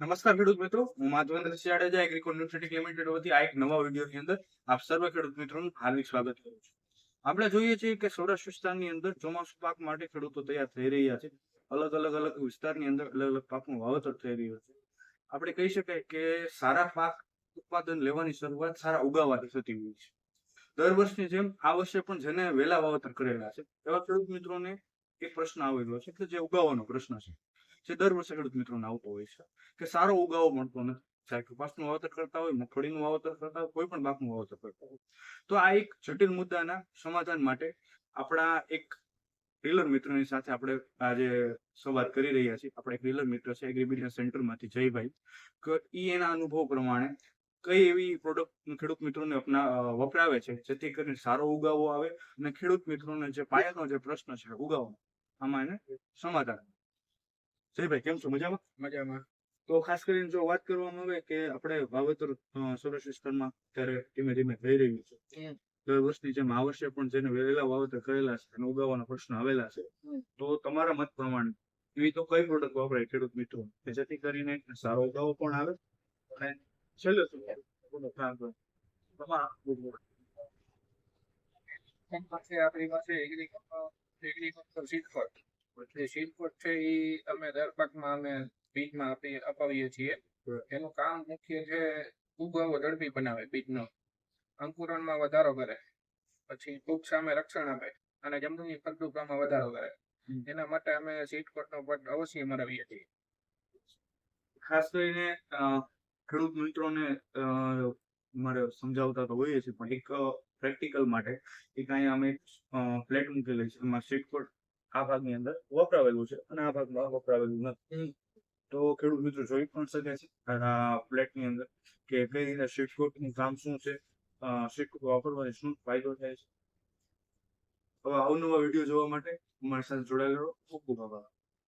નમસ્કાર ખેડૂત મિત્રો, હું માધવેન્દ્ર જાડેજા એગ્રીકોલ ન્યુટ્રેટિક લિમિટેડ વતી આ એક નવા વિડીયોની અંદર આપ સર્વ ખેડૂત મિત્રોનું હાર્દિક સ્વાગત કરું છું. આપણે જોઈએ છીએ કે સૌરાષ્ટ્ર વિસ્તારની અંદર ચોમાસુ પાક માટે ખેડૂતો તૈયાર થઈ રહ્યા છે. અલગ અલગ અલગ વિસ્તારની અંદર અલગ અલગ પાકનું વાવેતર થઈ રહ્યું છે. આપણે કહી શકાય કે સારા પાક ઉત્પાદન લેવાની શરૂઆત સારા ઉગાવાથી થતી હોય છે. દર વર્ષની જેમ આ વર્ષે પણ જેને વહેલા વાવેતર કરેલા છે, એવા ખેડૂત મિત્રોને એક પ્રશ્ન આવેલો છે કે જે ઉગાવાનો પ્રશ્ન છે. જે દર વર્ષે ખેડૂત મિત્રોને આવતો હોય છે, કે સારો ઉગાવો મળતો નથી. ચાહે કપાસનું વાવતર કરતા હોય, મગફળીનું વાવતર કરતા હોય, કોઈ પણ પાકનું વાવતર કરતા હોય. તો આ એક જટિલ મુદ્દાના સમાધાન માટે આપણા એક રીલર મિત્રની સાથે આપણે આજે સંવાદ કરી રહ્યા છીએ. આપણે એક રીલર મિત્ર છે એગ્રી સેન્ટરમાંથી જયભાઈ. કે ઈ એના અનુભવ પ્રમાણે કઈ એવી પ્રોડક્ટ ખેડૂત મિત્રોને અપના, વપરાવે છે, જેથી કરીને સારો ઉગાવો આવે અને ખેડૂત મિત્રોને જે પાયાનો જે પ્રશ્ન છે, ઉગાવો. આમાં એને સમાધાન. જયભાઈ કેમ છો? મજામાં? મજામાં. તો ખાસ કરીને જો વાત કરવામાં આવે કે આપણે વાવેતર સૌરાષ્ટ્ર વિસ્તારમાં અત્યારે ધીમે ધીમે થઈ રહ્યું છે દર વર્ષની જેમ આ વર્ષે પણ જેને વહેલા વાવેતર કરેલા છે અને ઉગાવવાના પ્રશ્ન આવેલા છે તો તમારા મત પ્રમાણે એવી તો કઈ પ્રોડક્ટ વાપરાય ખેડૂત મિત્રો? કે જેથી કરીને સારો ઉગાવો પણ આવે અને છેલ્લે શું તમારા આપણી પાસે એગ્રીકલ્ચર એગ્રીકલ્ચર સીડકોટ જે સીડકોટ છે એ અમે દર પાકમાં અમે બીજમાં આપી અપાવીએ છીએ. એનું કામ મુખ્ય છે ઉગાવો ઝડપી બનાવે બીજનો. અંકુરણમાં વધારો કરે પછી ફૂગ સામે રક્ષણ આપે અને જમીનની ફળદ્રુપતામાં વધારો કરે. એના માટે અમે સીડકોટનો પટ અવશ્ય મરાવીએ છીએ. ખાસ કરીને ખેડૂત મિત્રોને મારે સમજાવતા તો હોઈએ છીએ પણ એક પ્રેક્ટિકલ માટે એક અહીંયા અમે પ્લેટ મૂકેલી છે. એમાં સીટકોટ આ ભાગની અંદર વપરાવેલું છે અને આ ભાગમાં વપરાવેલું નથી. તો ખેડૂત મિત્રો જોઈ પણ શકે છે આ પ્લેટની અંદર કે કઈ રીતે શીટકોટનું કામ શું છે શીટકોટ વાપરવાથી શું ફાયદો થાય છે. હવે અવનવા વીડિયો જોવા માટે અમારી સાથે જોડાયેલો ખૂબ ખૂબ આભાર.